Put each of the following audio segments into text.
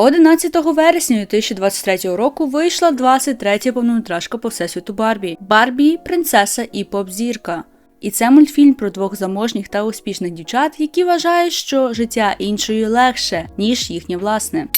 11 вересня 2023 року вийшла 23-я повнометражка по всесвіту Барбі. Барбі принцеса і поп-зірка. І це мультфільм про двох заможніх та успішних дівчат, які вважають, що життя іншої легше, ніж їхнє власне.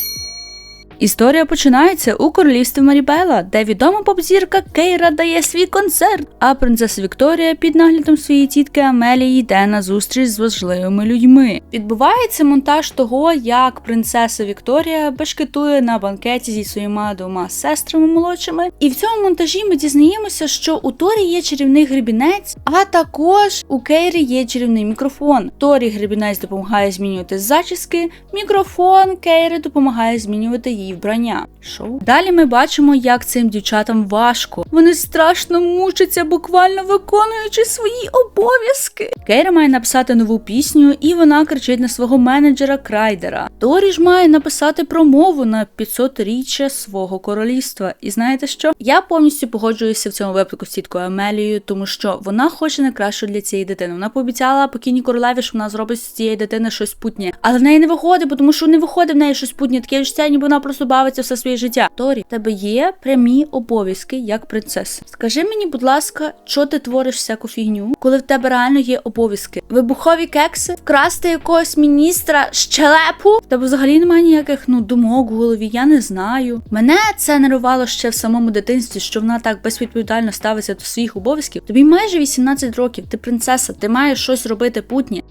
Історія починається у королівстві Марібела, де відома поп-зірка Кейра дає свій концерт, а принцеса Вікторія під наглядом своєї тітки Амелії йде на зустріч з важливими людьми. Відбувається монтаж того, як принцеса Вікторія бешкетує на банкеті зі своїми двома сестрами молодшими. І в цьому монтажі ми дізнаємося, що у Торі є чарівний гребінець, а також у Кейрі є чарівний мікрофон. Торі гребінець допомагає змінювати зачіски, мікрофон Кейри допомагає змінювати її вбрання. Шоу. Далі ми бачимо, як цим дівчатам важко. Вони страшно мучаться, буквально виконуючи свої обов'язки. Кейра має написати нову пісню, і вона кричить на свого менеджера Крайдера. Торі ж має написати промову на 500-річчя свого королівства. І знаєте що? Я повністю погоджуюся в цьому випадку з тіткою Амелією, тому що вона хоче найкраще для цієї дитини. Вона пообіцяла покійній королеві, що вона зробить з цієї дитини щось путнє. Але в неї не виходить, бо тому що не виходить в неї щось путнє. Таке відчуття, ніби вона просто бавиться все своє життя. Торі, в тебе є прямі обов'язки як принцеси. Скажи мені, будь ласка, що ти твориш всяку фігню, коли в тебе реально є обов'язки? Вибухові кекси, вкрасти якогось міністра щелепу? Тебе взагалі немає ніяких ну думок в голові. Я не знаю. Мене це нервувало ще в самому дитинстві, що вона так безвідповідально ставиться до своїх обов'язків. Тобі майже 18 років, ти принцеса, ти маєш щось робити путнє.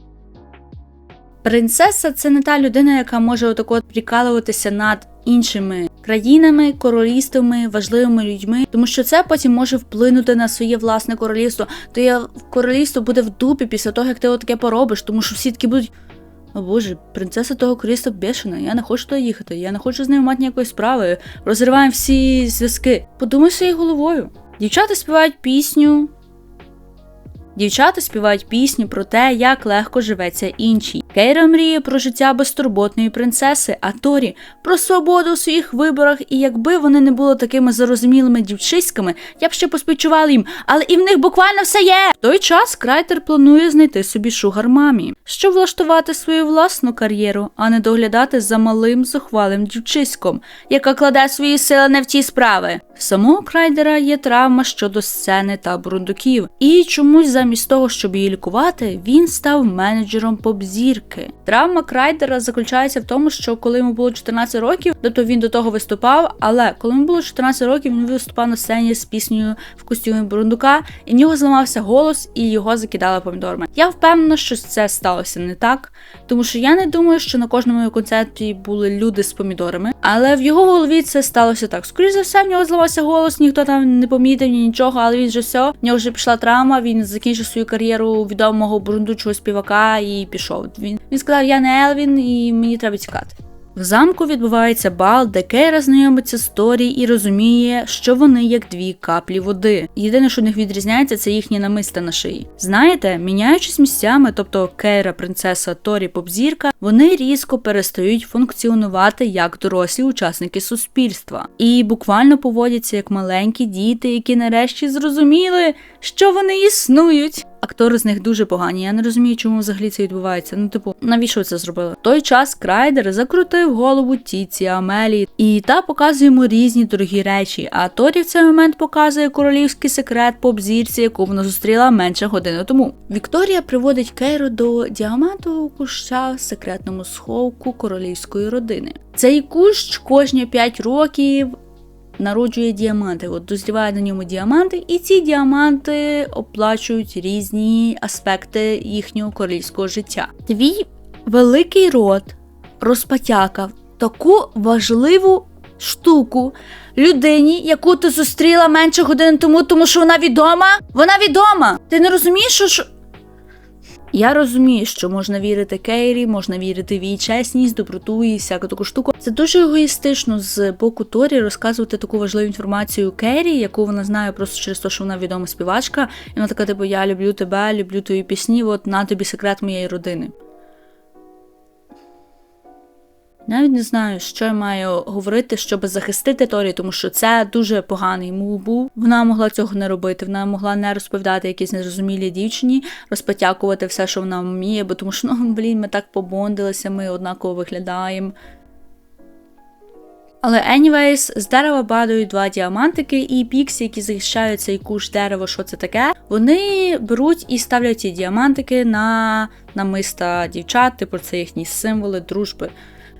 Принцеса це не та людина, яка може отако от прикалуватися над іншими країнами, королівствами, важливими людьми, тому що це потім може вплинути на своє власне королівство. То є королівство буде в дупі після того, як ти отаке поробиш, тому що всі такі будуть. О боже, принцеса того королівства бешена, я не хочу туди їхати, я не хочу з нею мати ніякої справи. Розриваємо всі зв'язки. Подумай своєю головою. Дівчата співають пісню. Дівчата співають пісню про те, як легко живеться іншій. Кейра мріє про життя безтурботної принцеси, а Торі про свободу у своїх виборах, і якби вони не були такими зарозумілими дівчиськами, я б ще поспівчувала їм, але і в них буквально все є. В той час Крайтер планує знайти собі шугар мамі, щоб влаштувати свою власну кар'єру, а не доглядати за малим зухвалим дівчиськом, яка кладе свої сили не в ті справи. Самого Крайдера є травма щодо сцени та бурундуків, і чомусь замість того, щоб її лікувати, він став менеджером поп-зірки. Травма Крайдера заключається в тому, що коли йому було 14 років, тобто він до того виступав, але коли йому було 14 років, він виступав на сцені з піснею в костюмі бурундука, і в нього зламався голос, і його закидали помідорами. Я впевнена, що це сталося не так, тому що я не думаю, що на кожному концерті були люди з помідорами, але в його голові це сталося так. Скоріше за все, в нього зламався голос, ніхто там не помітив ні нічого, але він вже все. В нього вже пішла травма. Він закінчив свою кар'єру відомого бурундучого співака і пішов. Він він сказав: Я не Елвін, і мені треба тікати. В замку відбувається бал, де Кейра знайомиться з Торі і розуміє, що вони як дві каплі води. Єдине, що в них відрізняється, це їхні намиста на шиї. Знаєте, міняючись місцями, тобто Кейра, принцеса Торі, попзірка, вони різко перестають функціонувати як дорослі учасники суспільства і буквально поводяться як маленькі діти, які нарешті зрозуміли, що вони існують. Актори з них дуже погані. Я не розумію, чому взагалі це відбувається. Ну, типу, навіщо це зробили? В той час Крайдер закрутив голову Тіці Амелії, і та показує йому різні дорогі речі. А Торі в цей момент показує королівський секрет поп-зірці, яку вона зустріла менше години тому. Вікторія приводить Кейру до діамантового куща в секретному сховку королівської родини. Цей кущ кожні 5 років народжує діаманти. От дозрівають на ньому діаманти, і ці діаманти оплачують різні аспекти їхнього королівського життя. Твій великий род розпотякав таку важливу штуку людині, яку ти зустріла менше годин тому, тому що вона відома. Вона відома. Ти не розумієш, що. Я розумію, що можна вірити Кейрі, можна вірити в її чесність, доброту і всяку таку штуку. Це дуже егоїстично з боку Торі розказувати таку важливу інформацію Кейрі, яку вона знає просто через те, що вона відома співачка. І вона така, типу, я люблю тебе, люблю твої пісні, от на тобі секрет моєї родини. Навіть не знаю, що я маю говорити, щоб захистити Торі, тому що це дуже поганий мув був. Вона могла цього не робити. Вона могла не розповідати якісь незрозумілі дівчині, розпотякувати все, що вона вміє, бо тому що ну блін, ми так побондилися, ми однаково виглядаємо. Але anyways, з дерева падають два діамантики, і піксі, які захищають цей куш дерево, що це таке, вони беруть і ставлять ці діамантики на намиста дівчат, типу це їхні символи дружби.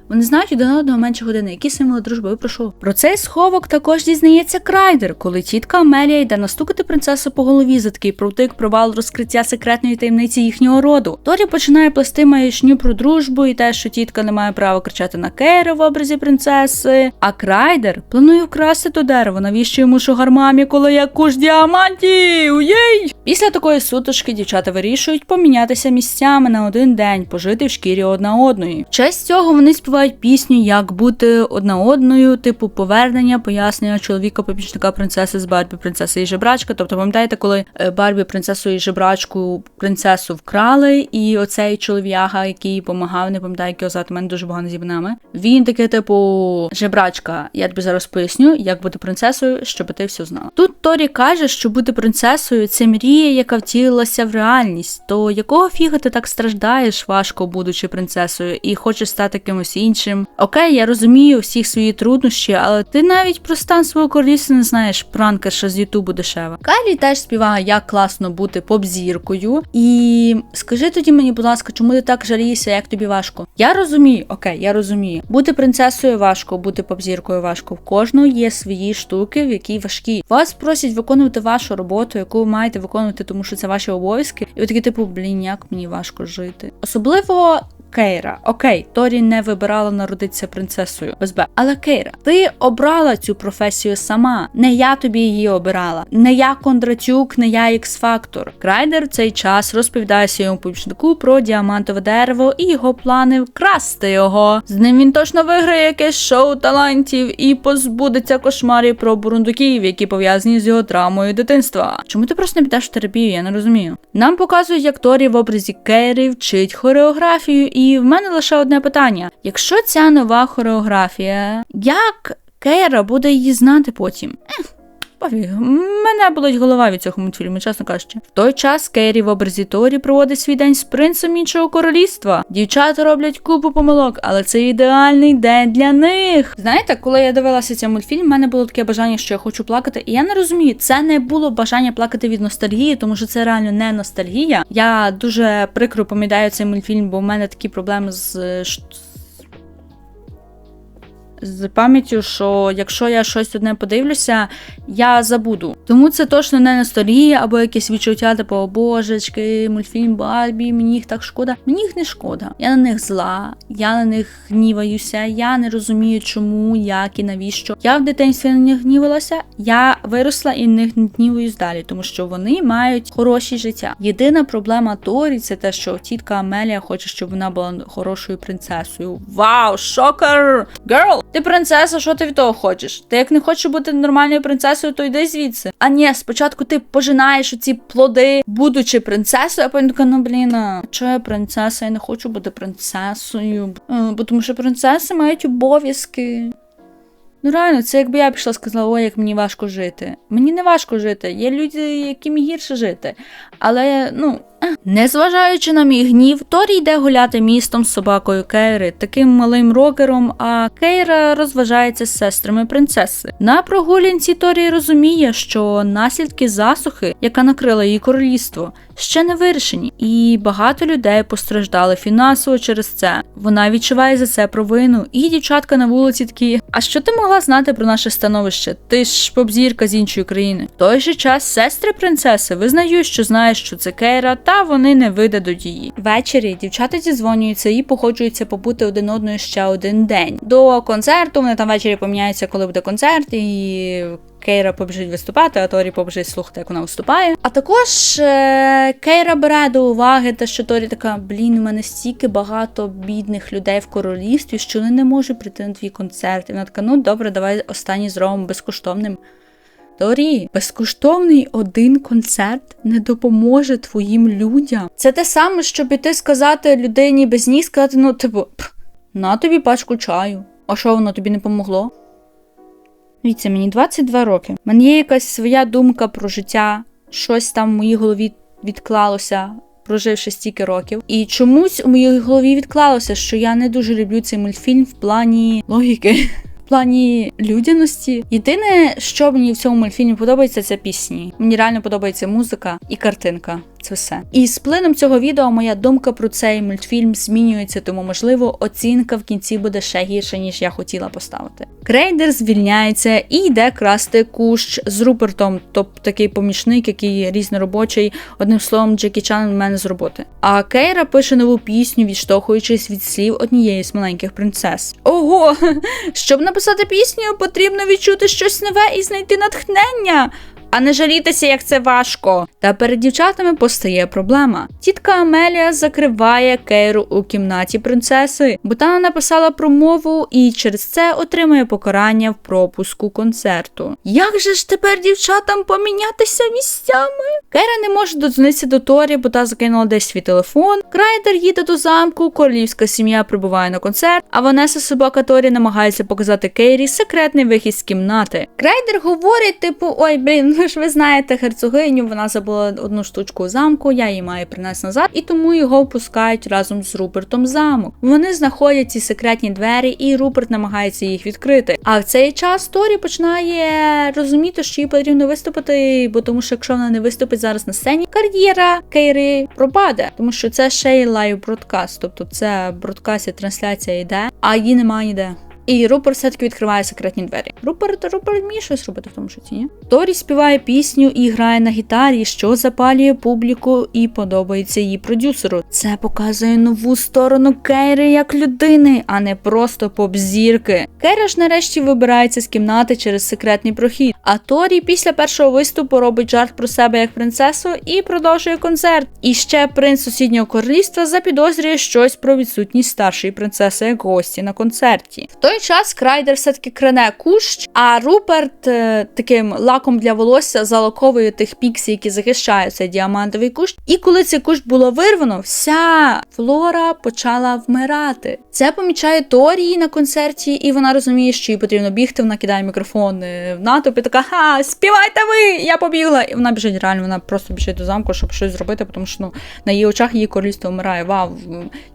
Вони знають один одного менше години. Які символи дружби? Ви про? Цей сховок також дізнається Крайдер, коли тітка Амелія йде настукати принцесу по голові за такий провтик провал розкриття секретної таємниці їхнього роду. Торі починає плести маячню про дружбу і те, що тітка не має права кричати на Кейра в образі принцеси. А Крайдер планує вкрасти то дерево, навіщо йому шугармамі, коли я куш діамантів? Єй! Після такої сутички дівчата вирішують помінятися місцями на один день, пожити в шкірі одна одної. В честь цього вони співають пісню, як бути одна одною, типу повернення, пояснення чоловіка помічника принцеси з Барбі, принцеси і жебрачка. Тобто, пам'ятаєте, коли е, Барбі принцесу і жебрачку принцесу вкрали, і оцей чолов'яга, який їй помагав, не пам'ятаю, як його звати, в мене дуже багато зібнами. Він таке, типу, жебрачка. Я тобі зараз поясню, як бути принцесою, щоб ти все знала. Тут Торі каже, що бути принцесою це мрія, яка втілилася в реальність. То якого фіга ти так страждаєш, важко будучи принцесою, і хочеш стати кимось іншим? Окей, я розумію всіх свої труднощі, але ти навіть про стан свого королівства не знаєш пранкерша з Ютубу дешева. Кайлі теж співає, як класно бути поп-зіркою. І скажи тоді мені, будь ласка, чому ти так жалієшся, як тобі важко? Я розумію, окей, я розумію. Бути принцесою важко, бути поп-зіркою важко. В кожного є свої штуки, в які важкі. Вас просять виконувати вашу роботу, яку ви маєте виконувати, тому що це ваші обов'язки. І ви такі, типу, блін, як мені важко жити. Особливо. Кейра, окей, Торі не вибирала народитися принцесою без Б. Але Кейра, ти обрала цю професію сама. Не я тобі її обирала. Не я Кондратюк, не я Ікс-фактор. Крайдер в цей час розповідає своєму помічнику про діамантове дерево і його плани вкрасти його. З ним він точно виграє якесь шоу талантів і позбудеться кошмарів про бурундуків, які пов'язані з його травмою дитинства. Чому ти просто не підеш в терапію? Я не розумію. Нам показують, як Торі в образі Кейри вчить хореографію. І в мене лише одне питання: якщо ця нова хореографія, як Кейра буде її знати потім? Ех, Пофіг, мене болить голова від цього мультфільму, чесно кажучи. В той час Кейрі в образі Торі проводить свій день з принцем іншого королівства. Дівчата роблять купу помилок, але це ідеальний день для них. Знаєте, коли я дивилася цей мультфільм, в мене було таке бажання, що я хочу плакати. І я не розумію, це не було бажання плакати від ностальгії, тому що це реально не ностальгія. Я дуже прикро пам'ятаю цей мультфільм, бо в мене такі проблеми з. З пам'яттю, що якщо я щось одне подивлюся, я забуду. Тому це точно не ностальгія або якесь відчуття, типу, «О, божечки, мультфільм Барбі, мені їх так шкода. Мені їх не шкода. Я на них зла, я на них гніваюся, я не розумію, чому, як і навіщо. Я в дитинстві на них гнівалася, я виросла і на них не гніваюсь далі, тому що вони мають хороші життя. Єдина проблема Торі це те, що тітка Амелія хоче, щоб вона була хорошою принцесою. Вау, шокер! Герл! Ти принцеса, що ти від того хочеш? Ти як не хочеш бути нормальною принцесою, то йди звідси. А ні, спочатку ти пожинаєш оці плоди, будучи принцесою, а потім така, ну блін, а чого я принцеса? Я не хочу бути принцесою. Е, Бо тому що принцеси мають обов'язки. Ну реально, це якби я пішла сказала, ой, як мені важко жити. Мені не важко жити. Є люди, яким гірше жити. Але, ну. Незважаючи на мій гнів, Торі йде гуляти містом з собакою Кейри, таким малим рокером, а Кейра розважається з сестрами принцеси. На прогулянці Торі розуміє, що наслідки засухи, яка накрила її королівство, ще не вирішені, і багато людей постраждали фінансово через це. Вона відчуває за це провину, і дівчатка на вулиці такі: А що ти могла знати про наше становище? Ти ж попзірка з іншої країни. В той же час сестри принцеси визнають, що знають, що це Кейра, та вони не видадуть її. Ввечері дівчата зізвонюються і погоджуються побути один одною ще один день. До концерту вони там ввечері поміняються, коли буде концерт, і Кейра побіжить виступати, а Торі побіжить слухати, як вона виступає. А також е, Кейра бере до уваги те, що Торі така: блін, у мене стільки багато бідних людей в королівстві, що вони не можуть прийти на твій концерт. І вона така, ну добре, давай останній зробимо безкоштовним. Торі, безкоштовний один концерт не допоможе твоїм людям. Це те саме, що піти сказати людині без ніг, сказати, ну, типу, «Пф, на тобі пачку чаю. А що воно тобі не помогло? Дивіться, мені 22 роки. У мене є якась своя думка про життя, щось там в моїй голові відклалося, проживши стільки років. І чомусь у моїй голові відклалося, що я не дуже люблю цей мультфільм в плані логіки. Плані людяності. Єдине, що мені в цьому мультфільмі подобається, це пісні. Мені реально подобається музика і картинка. Це все. І з плином цього відео моя думка про цей мультфільм змінюється, тому можливо оцінка в кінці буде ще гірша, ніж я хотіла поставити. Крейдер звільняється і йде красти кущ з Рупертом, тобто такий помічник, який різноробочий. Одним словом, Джекі Чан в мене з роботи. А Кейра пише нову пісню, відштовхуючись від слів однієї з маленьких принцес. Ого! Щоб написати пісню, потрібно відчути щось нове і знайти натхнення. А не жалітися, як це важко. Та перед дівчатами постає проблема. Тітка Амелія закриває Кейру у кімнаті принцеси, бо та написала промову і через це отримує покарання в пропуску концерту. Як же ж тепер дівчатам помінятися місцями? Кейра не може додзвонитися до Торі, бо та закинула десь свій телефон. Крайдер їде до замку, королівська сім'я прибуває на концерт, а Ванеса собака Торі намагається показати Кейрі секретний вихід з кімнати. Крайдер говорить, типу, ой, блін, ви ж ви знаєте герцогиню, вона забула одну штучку замку, я її маю принести назад, і тому його впускають разом з Рупертом замок. Вони знаходять ці секретні двері, і Руперт намагається їх відкрити. А в цей час Торі починає розуміти, що їй потрібно виступити, бо тому що якщо вона не виступить зараз на сцені, кар'єра Кейри пропаде, тому що це ще й лайв бродкаст, тобто це бродкаст і трансляція йде, а її немає ніде. І Руперт все-таки відкриває секретні двері. Руперт, Руперт вміє щось робити в тому шоці, ні? Торі співає пісню і грає на гітарі, що запалює публіку і подобається її продюсеру. Це показує нову сторону Кейри як людини, а не просто поп-зірки. Кейра ж нарешті вибирається з кімнати через секретний прохід. А Торі після першого виступу робить жарт про себе як принцесу і продовжує концерт. І ще принц сусіднього королівства запідозрює щось про відсутність старшої принцеси як гості на концерті. В той час Крайдер все-таки крене кущ, а Руперт е, таким лаком для волосся залаковує тих піксі, які захищають цей діамантовий кущ. І коли цей кущ було вирвано, вся флора почала вмирати. Це помічає Торії на концерті, і вона розуміє, що їй потрібно бігти. Вона кидає мікрофон е, в натовп і така: Ха, співайте ви! Я побігла! І вона біжить реально, вона просто біжить до замку, щоб щось зробити, тому що ну, на її очах її королівство вмирає. Вау,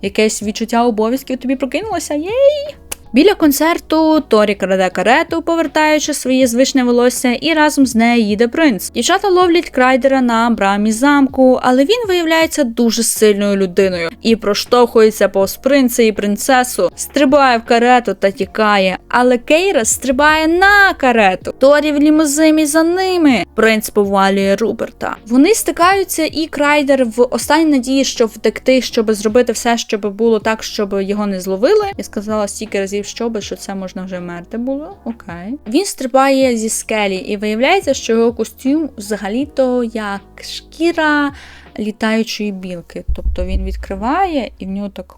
якесь відчуття обов'язків тобі прокинулося. Єй! Біля концерту Торі краде карету, повертаючи своє звичне волосся, і разом з нею їде принц. Дівчата ловлять крайдера на брамі замку, але він виявляється дуже сильною людиною і проштовхується повз принца і принцесу, стрибає в карету та тікає. Але Кейра стрибає на карету. Торі в лімузині за ними. Принц повалює Руберта. Вони стикаються, і крайдер в останній надії, щоб втекти, щоб зробити все, щоб було так, щоб його не зловили. Я сказала стільки разів щоби, що це можна вже мерти було. Окей. Він стрибає зі скелі, і виявляється, що його костюм взагалі-то як шкіра літаючої білки. Тобто він відкриває і в нього так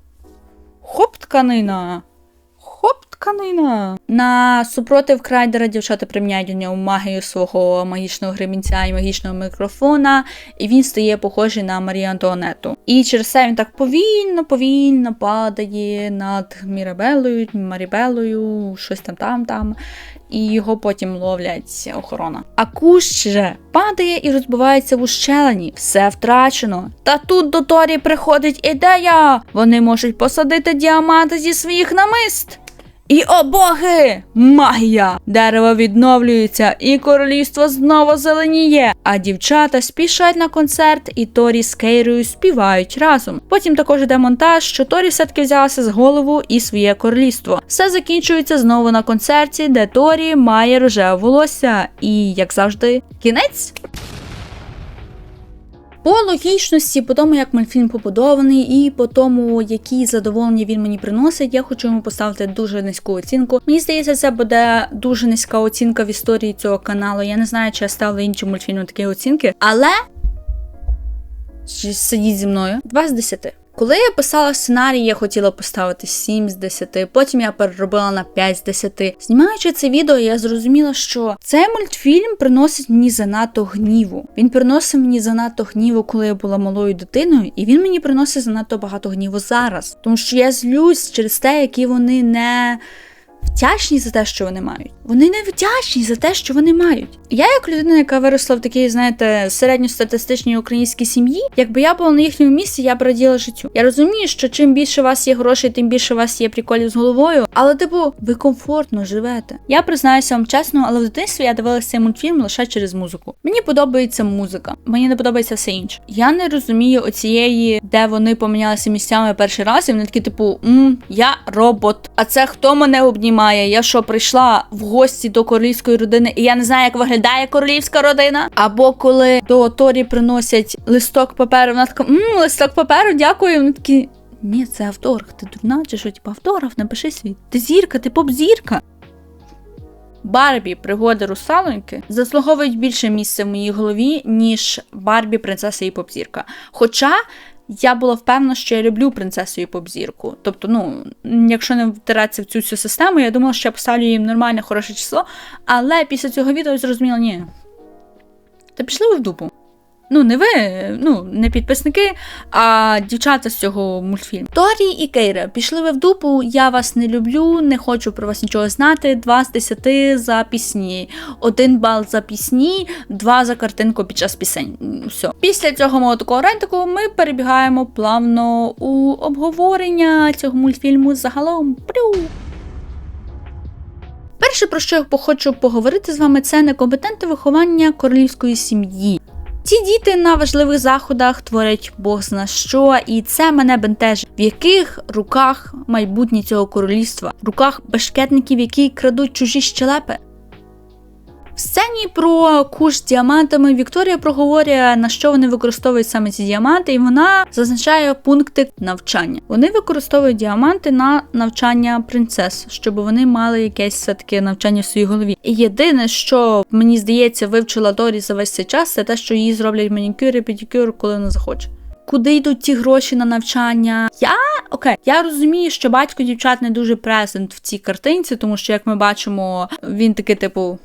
хоп тканина. Тканина. На супротив крайдера дівчата приміняють у нього магію свого магічного гримінця і магічного мікрофона, і він стає похожий на Марію Антуанету. І через це він так повільно, повільно падає над Мірабелою, Марібелою, щось там там там. І його потім ловлять охорона. А кущ же падає і розбивається в ущелині. Все втрачено. Та тут до Торі приходить ідея. Вони можуть посадити діаманти зі своїх намист. І о боги! Магія! Дерево відновлюється, і королівство знову зеленіє. А дівчата спішать на концерт, і Торі з Кейрою співають разом. Потім також йде монтаж, що Торі все-таки взялася з голову і своє королівство. Все закінчується знову на концерті, де Торі має рожеве волосся. І, як завжди, кінець. По логічності, по тому, як мультфільм побудований, і по тому, які задоволення він мені приносить, я хочу йому поставити дуже низьку оцінку. Мені здається, це буде дуже низька оцінка в історії цього каналу. Я не знаю, чи я ставила іншим мультфільмам такі оцінки, але сидіть зі мною 2 з 10. Коли я писала сценарій, я хотіла поставити 7 з 10, потім я переробила на 5 з 10. Знімаючи це відео, я зрозуміла, що цей мультфільм приносить мені занадто гніву. Він приносив мені занадто гніву, коли я була малою дитиною, і він мені приносить занадто багато гніву зараз. Тому що я злюсь через те, які вони не. Вдячні за те, що вони мають. Вони не вдячні за те, що вони мають. Я, як людина, яка виросла в такій, знаєте, середньостатистичній українській сім'ї, якби я була на їхньому місці, я б раділа життю. Я розумію, що чим більше у вас є грошей, тим більше у вас є приколів з головою. Але, типу, ви комфортно живете. Я признаюся вам чесно, але в дитинстві я дивилася цей мультфільм лише через музику. Мені подобається музика, мені не подобається все інше. Я не розумію оцієї, де вони помінялися місцями перший раз, і вони такі, типу, м, я робот. А це хто мене обнімає? Я що прийшла в гості до королівської родини, і я не знаю, як виглядає королівська родина. Або коли до Торі приносять листок паперу, вона така, м, листок паперу, дякую. Вони такі. Ні, це автограф, ти дурна, чи що, типу, автограф, напиши свій. Ти зірка, ти поп-зірка. Барбі пригоди русалоньки заслуговують більше місця в моїй голові, ніж Барбі, принцеса і попзірка. Хоча я була впевнена, що я люблю принцесу і попзірку. Тобто, ну, якщо не втиратися в цю всю систему, я думала, що я поставлю їм нормальне, хороше число. Але після цього відео зрозуміла, ні. Та пішли ви в дупу. Ну, не ви, ну, не підписники, а дівчата з цього мультфільму. Торі і Кейра, пішли ви в дупу, я вас не люблю, не хочу про вас нічого знати. Два з десяти за пісні, один бал за пісні, два за картинку під час пісень. Все. Після цього мого такого рентику ми перебігаємо плавно у обговорення цього мультфільму загалом. Плю. Перше, про що я хочу поговорити з вами, це некомпетентне виховання королівської сім'ї. Ці діти на важливих заходах творять Бог зна що, і це мене бентежить. В яких руках майбутнє цього королівства? В руках башкетників, які крадуть чужі щелепи? В сцені про куш з діамантами Вікторія проговорює, на що вони використовують саме ці діаманти, і вона зазначає пункти навчання. Вони використовують діаманти на навчання принцес, щоб вони мали якесь все таки навчання в своїй голові. І єдине, що мені здається, вивчила Дорі за весь цей час, це те, що їй зроблять манікюр і педикюр, коли вона захоче. Куди йдуть ті гроші на навчання? Я окей, я розумію, що батько дівчат не дуже презент в цій картинці, тому що, як ми бачимо, він такий, типу.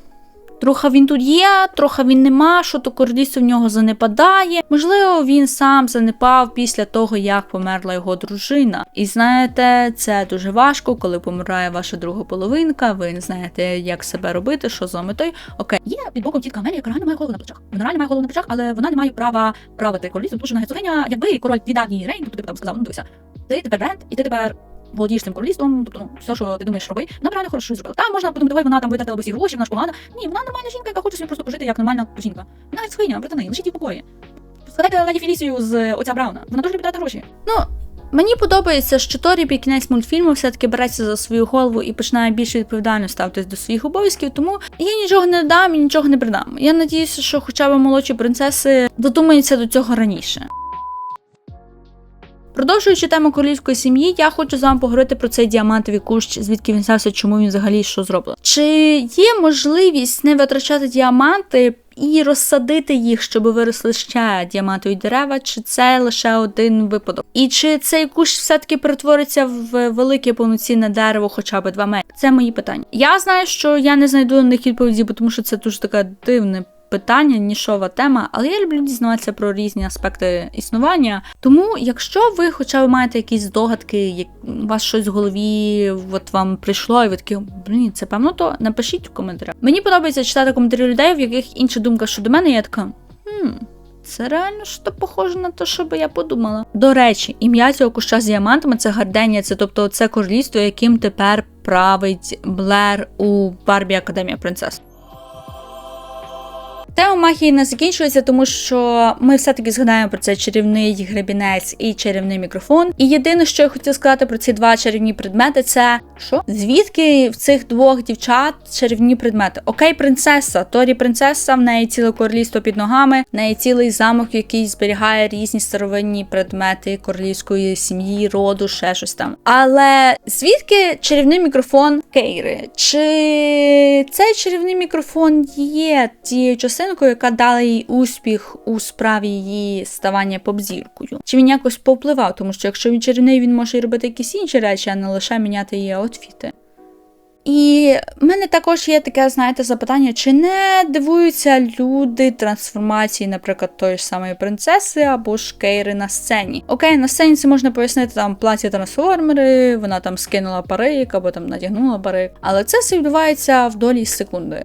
Трохи він тут є, трохи він нема, що то королівство в нього занепадає. Можливо, він сам занепав після того, як померла його дружина. І знаєте, це дуже важко, коли помирає ваша друга половинка. Ви не знаєте, як себе робити, що з вами той. Окей, є під боком тітка Амелія, яка реально має голову на плечах. Вона реально має голову на плечах, але вона не має права правити королівством, тому що на герцогиня, якби король віддав їй рейн, тобто ти б там сказав, ну дивися, ти тепер бренд, і ти тепер володієш цим королівством, тобто ну, все, що ти думаєш, роби, вона реально хорошо зробила. Там можна подумати, давай вона там витратила всі гроші, вона ж погана. Ні, вона нормальна жінка, яка хоче собі просто пожити як нормальна жінка. Вона схиня, братани, лишіть її в покої. Складайте леді Фелісію з оця Брауна. Вона дуже любить гроші. Ну, Мені подобається, що Торі під кінець мультфільму все-таки береться за свою голову і починає більш відповідально ставитись до своїх обов'язків, тому я нічого не дам і нічого не придам. Я надіюся, що хоча б молодші принцеси додумаються до цього раніше. Продовжуючи тему королівської сім'ї, я хочу з вами поговорити про цей діамантовий кущ, звідки він взявся, чому він взагалі що зробив. Чи є можливість не витрачати діаманти і розсадити їх, щоб виросли ще діамантові дерева, чи це лише один випадок? І чи цей кущ все-таки перетвориться в велике повноцінне дерево, хоча б 2 метри? Це мої питання. Я знаю, що я не знайду на них відповіді, тому що це дуже таке дивне питання, нішова тема, але я люблю дізнаватися про різні аспекти існування. Тому, якщо ви хоча б маєте якісь здогадки, як у вас щось в голові, от вам прийшло, і ви такі, блін, це певно, то напишіть в коментарях. Мені подобається читати коментарі людей, в яких інша думка щодо мене, я така, хм. Це реально що похоже на те, що би я подумала. До речі, ім'я цього куща з діамантами це Гарденія, це тобто це королівство, яким тепер править Блер у Барбі Академія Принцес. Тема магії не закінчується, тому що ми все-таки згадаємо про цей чарівний гребінець і чарівний мікрофон. І єдине, що я хотіла сказати про ці два чарівні предмети, це що? Звідки в цих двох дівчат чарівні предмети? Окей, принцеса, Торі принцеса, в неї ціле королівство під ногами, в неї цілий замок, який зберігає різні старовинні предмети королівської сім'ї, роду, ще щось там. Але звідки чарівний мікрофон Кейри? Чи цей чарівний мікрофон є тією частиною, яка дала їй успіх у справі її ставання попзіркою? Чи він якось повпливав? Тому що якщо він чарівний, він може робити якісь інші речі, а не лише міняти її аутфіти. І в мене також є таке, знаєте, запитання: чи не дивуються люди трансформації, наприклад, тої ж самої принцеси або ж Кейри на сцені? Окей, на сцені це можна пояснити там платі трансформери, вона там скинула парик або там надягнула парик. Але це все відбувається в долі секунди.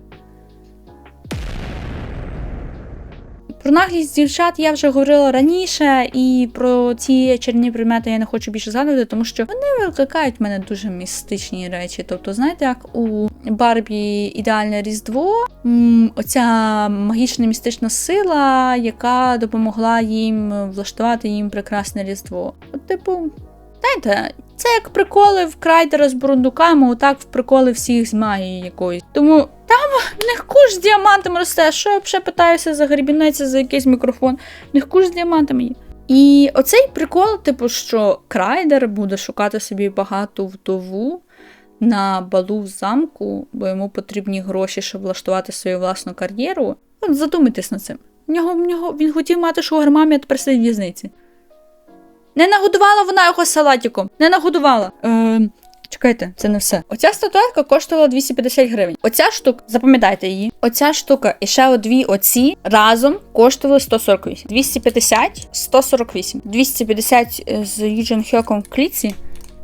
Про наглість дівчат я вже говорила раніше, і про ці чарівні предмети я не хочу більше згадувати, тому що вони викликають в мене дуже містичні речі. Тобто, знаєте, як у Барбі ідеальне різдво, оця магічна містична сила, яка допомогла їм влаштувати їм прекрасне різдво. От, типу, знаєте, це як приколи в крайдера з бурундуками, отак в приколи всіх з магії якоїсь. Тому там в них куш з діамантами росте. Що я ще питаюся за грібінець за якийсь мікрофон? В них куш з діамантами є. І оцей прикол, типу, що крайдер буде шукати собі багату вдову на балу в замку, бо йому потрібні гроші, щоб влаштувати свою власну кар'єру. От задумайтесь над цим. В нього, в нього, він хотів мати шугармамі, а тепер сидить в в'язниці. Не нагодувала вона його салатиком. Не нагодувала. Е, чекайте, це не все. Оця статуетка коштувала 250 гривень. Оця штука, запам'ятайте її. Оця штука і ще дві оці разом коштували 148. 250, 148. 250 з Юджин Хьоком в клітці.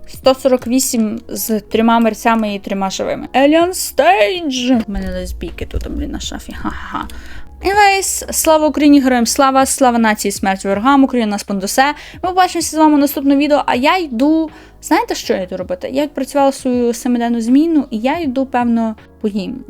148 з трьома мерцями і трьома живими. Alien Stage! У мене лесбійки тут, блін, на шафі. Ха-ха. Anyways, слава Україні, героям слава, слава нації, смерть ворогам, Україна спондосе. Ми побачимося з вами в наступному відео. А я йду. Знаєте, що я йду робити? Я відпрацювала свою семиденну зміну, і я йду, певно, поїм.